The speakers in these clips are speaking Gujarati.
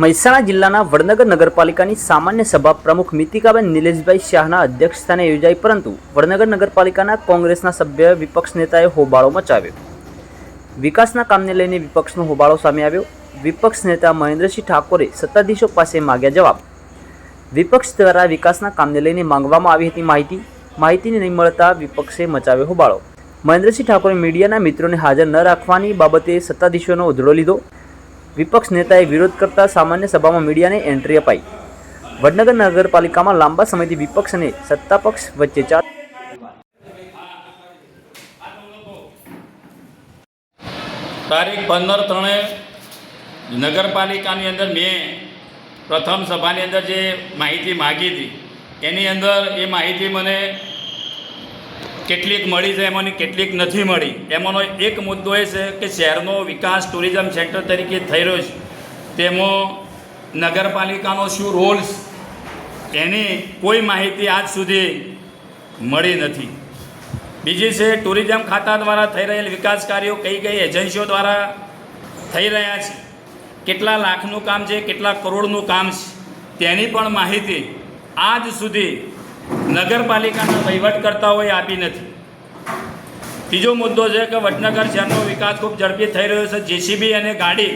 મહેસાણા જિલ્લાના વડનગર નગરપાલિકાની સામાન્ય સભા પ્રમુખ મિતિકાબેન નિલેશભાઈ શાહના અધ્યક્ષસ્થાને યોજાઈ, પરંતુ વડનગર નગરપાલિકાના કોંગ્રેસના સભ્ય વિપક્ષ નેતાએ હોબાળો મચાવ્યો. વિકાસના કામને લઈને વિપક્ષનો હોબાળો સામે આવ્યો. વિપક્ષ નેતા મહેન્દ્રસિંહ ઠાકોરે સત્તાધીશો પાસે માગ્યા જવાબ. વિપક્ષ દ્વારા વિકાસના કામને લઈને માંગવામાં આવી હતી માહિતી. માહિતીને નહીં મળતા વિપક્ષે મચાવ્યો હોબાળો. મહેન્દ્રસિંહ ઠાકોરે મીડિયાના મિત્રોને હાજર ન રાખવાની બાબતે સત્તાધીશોનો ઉધડો લીધો. વિપક્ષ નેતાએ વિરોધ કરતા સામાન્ય સભામાં મીડિયાને એન્ટ્રી અપાઈ. વડનગર નગરપાલિકામાં લાંબા સમયથી વિપક્ષ અને સત્તાપક્ષ વચ્ચે ચાલ તારીખ પંદર ત્રણે નગરપાલિકાની અંદર મેં પ્રથમ સભાની અંદર જે માહિતી માગી હતી, એની અંદર એ માહિતી મને કેટલીક મળી છે એમાંની કેટલીક નથી મળી. એમાંનો એક મુદ્દો એ છે કે શહેરનો વિકાસ ટુરિઝમ સેન્ટર તરીકે થઈ રહ્યો છે. તેમાં નગરપાલિકાનો શું રોલ્સ એની કોઈ માહિતી આજ સુધી મળી નથી. બીજી છે ટુરિઝમ ખાતા દ્વારા થઈ રહેલ વિકાસ કાર્યો કઈ કઈ એજન્સીઓ દ્વારા થઈ રહ્યા છે? કેટલા લાખનું કામ છે? કેટલા કરોડનું કામ છે? તેની પણ માહિતી આજ સુધી નગરપાલિકાના વહીવટકર્તાઓએ આપી નથી. ત્રીજો મુદ્દો છે કે વડનગર શહેરનો વિકાસ ખૂબ ઝડપી થઈ રહ્યો છે. જેસીબી અને ગાડી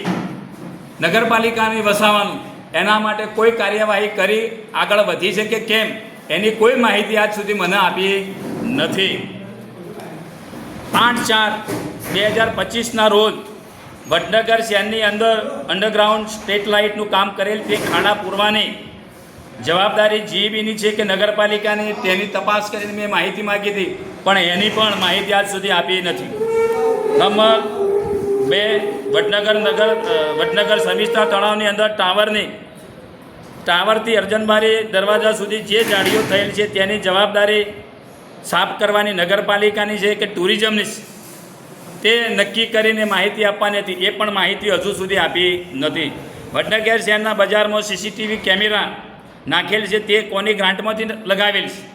નગરપાલિકાની વસાવાનું, એના માટે કોઈ કાર્યવાહી કરી આગળ વધી છે કે કેમ, એની કોઈ માહિતી આજ સુધી મને આપી નથી. આઠ ચાર બે હજાર પચીસના રોજ વડનગર શહેરની અંદર અંડરગ્રાઉન્ડ સ્ટ્રીટ લાઇટનું કામ કરેલ તે ખાડા પૂરવાની જવાબદારી જીઈબીની છે કે નગરપાલિકાની તેની તપાસ કરીને મેં માહિતી માગી હતી, પણ એની પણ માહિતી આજ સુધી આપી નથી. નંબર બે, વડનગર નગર વડનગર સમિસ્તા તળાવની અંદર ટાવરની, ટાવરથી અર્જનબારી દરવાજા સુધી જે જાળીઓ થયેલ છે તેની જવાબદારી સાફ કરવાની નગરપાલિકાની છે કે ટુરિઝમની તે નક્કી કરીને માહિતી આપવાની હતી, એ પણ માહિતી હજુ સુધી આપી નથી. વડનગર શહેરના બજારમાં સીસીટીવી કેમેરા નાખેલ છે તે કોની ગ્રાન્ટમાંથી લગાવેલ છે?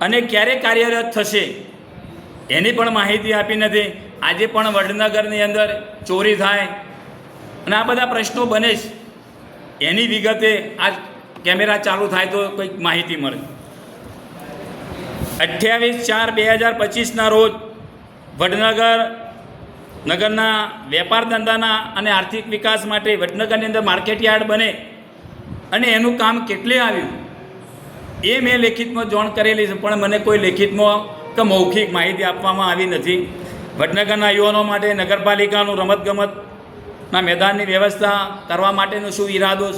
અને ક્યારે કાર્યરત થશે? એની પણ માહિતી આપી નથી. આજે પણ વડનગરની અંદર ચોરી થાય. અને આ બધા પ્રશ્નો બને છે એની વિગતે આ કેમેરા ચાલુ થાય તો કંઈક માહિતી મળે. અઠ્યાવીસ ચાર બે હજાર પચીસના રોજ વડનગર નગરના વેપાર ધંધાના અને આર્થિક વિકાસ માટે વડનગરની અંદર માર્કેટયાર્ડ બને. અને એનું કામ કેટલે આવ્યું? એ મેં લેખિતમાં જોણ કરેલી છે, પણ મને કોઈ લેખિતમાં કે મૌખિક માહિતી આપવામાં આવી નથી. વડનગરના યુવાનો માટે નગરપાલિકાનું રમતગમતના મેદાનની વ્યવસ્થા કરવા માટેનો શું ઈરાદો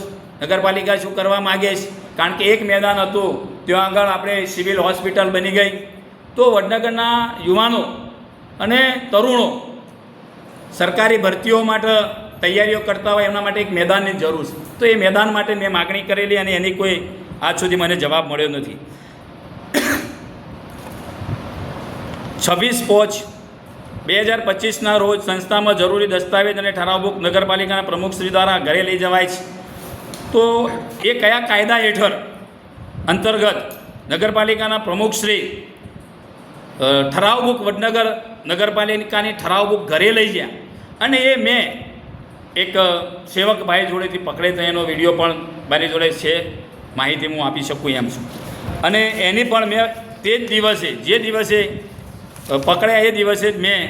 નગરપાલિકા શું કરવા માગે છે? કારણ કે એક મેદાન હતું, ત્યાં આગળ આપણે સિવિલ હોસ્પિટલ બની ગઈ. તો વડનગરના યુવાનો અને તરુણો સરકારી ભરતીઓ માટે તૈયારીઓ કરતા હોય એમના માટે એક મેદાનની જરૂર છે. તો એ મેદાન માટે મેં માગણી કરેલી અને એની કોઈ આજ સુધી મને જવાબ મળ્યો નથી. છવ્વીસ પોચ બે હજાર પચીસના રોજ સંસ્થામાં જરૂરી દસ્તાવેજ અને ઠરાવ બુક નગરપાલિકાના પ્રમુખશ્રી દ્વારા ઘરે લઈ જવાય છે. તો એ કયા કાયદા હેઠળ અંતર્ગત નગરપાલિકાના પ્રમુખશ્રી શ્રી ઠરાવ બુક વડનગર નગરપાલિકાની ઠરાવ બુક ઘરે લઈ ગયા? અને એ મેં એક સેવક ભાઈ જોડેથી પકડે તો એનો વીડિયો પણ મારી જોડે છે, માહિતી હું આપી શકું એમ છું. અને એની પણ મેં તે જ દિવસે, જે દિવસે પકડ્યા એ દિવસે જ મેં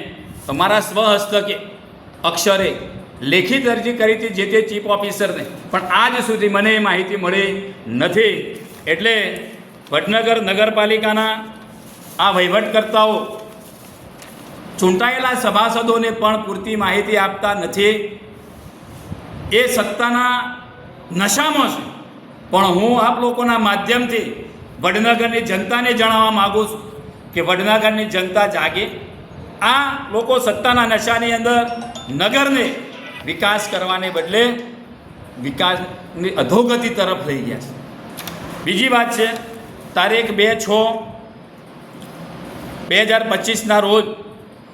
મારા સ્વહસ્તકે અક્ષરે લેખિત અરજી કરી હતી જે તે ચીફ ઓફિસરને. પણ આજ સુધી મને એ માહિતી મળી નથી. એટલે વડનગર નગરપાલિકાના આ વહીવટકર્તાઓ ચૂંટાયેલા સભાસદોને પણ પૂરતી માહિતી આપતા નથી. એ સત્તાના નશામાં છે. પણ હું આપ લોકોના માધ્યમથી વડનગરની જનતાને જણાવવા માગું છું કે વડનગરની જનતા જાગે. આ લોકો સત્તાના નશાની અંદર નગરને વિકાસ કરવાને બદલે વિકાસની અધોગતિ તરફ લઈ ગયા છે. બીજી વાત છે, તારીખ બે છ બે હજાર પચીસના રોજ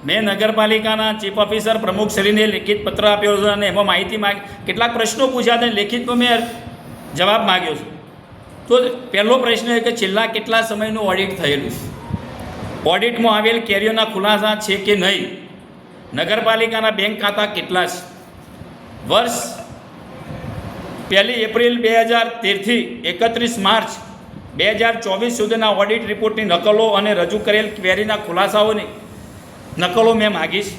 મેં નગરપાલિકાના ચીફ ઓફિસર પ્રમુખશ્રીને લેખિત પત્ર આપ્યો છે અને એમાં માહિતી માગી કેટલાક પ્રશ્નો પૂછ્યા હતા લેખિતમાં મેં જવાબ માગ્યો છું. તો પહેલો પ્રશ્ન એ કે છેલ્લા કેટલા સમયનું ઓડિટ થયેલું ઓડિટમાં આવેલ કેરીઓના ખુલાસા છે કે નહીં? નગરપાલિકાના બેંક ખાતા કેટલા છે? વર્ષ પહેલી એપ્રિલ બે હજાર તેરથી એકત્રીસ માર્ચ બે હજાર ચોવીસ સુધીના ઓડિટ રિપોર્ટની નકલો અને રજૂ કરેલ ક્વેરીના ખુલાસાઓની નકલો મેં માગીશ.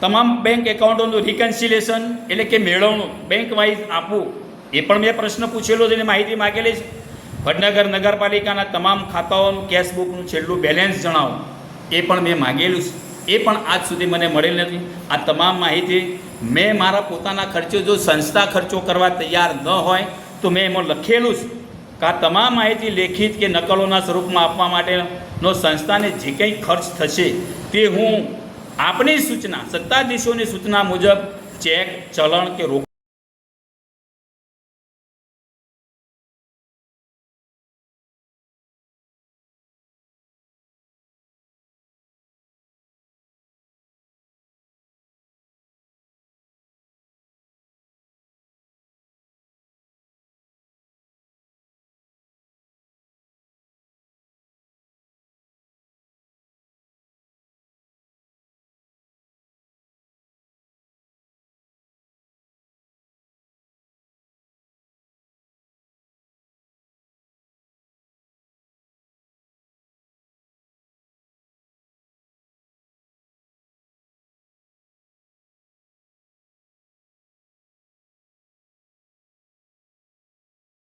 તમામ બેંક એકાઉન્ટોનું રિકન્સિલેશન એટલે કે મેળવણું બેંક વાઇઝ આપવું, એ પણ મેં પ્રશ્ન પૂછેલો છે અને માહિતી માગેલી છે. વડનગર નગરપાલિકાના તમામ ખાતાઓનું કેશબુકનું છેલ્લું બેલેન્સ જણાવો. એ પણ મેં માગેલું છે. એ પણ આજ સુધી મને મળેલ નથી. આ તમામ માહિતી મેં મારા પોતાના ખર્ચે, જો સંસ્થા ખર્ચો કરવા તૈયાર ન હોય, તો મેં એમાં લખેલું છે આ તમામ માહિતી લેખિત કે નકલોના સ્વરૂપમાં આપવા માટેનો સંસ્થાને જે કંઈ ખર્ચ થશે તે હું આપણી સૂચના, સત્તાધીશોની સૂચના મુજબ ચેક, ચલણ કે રોકડ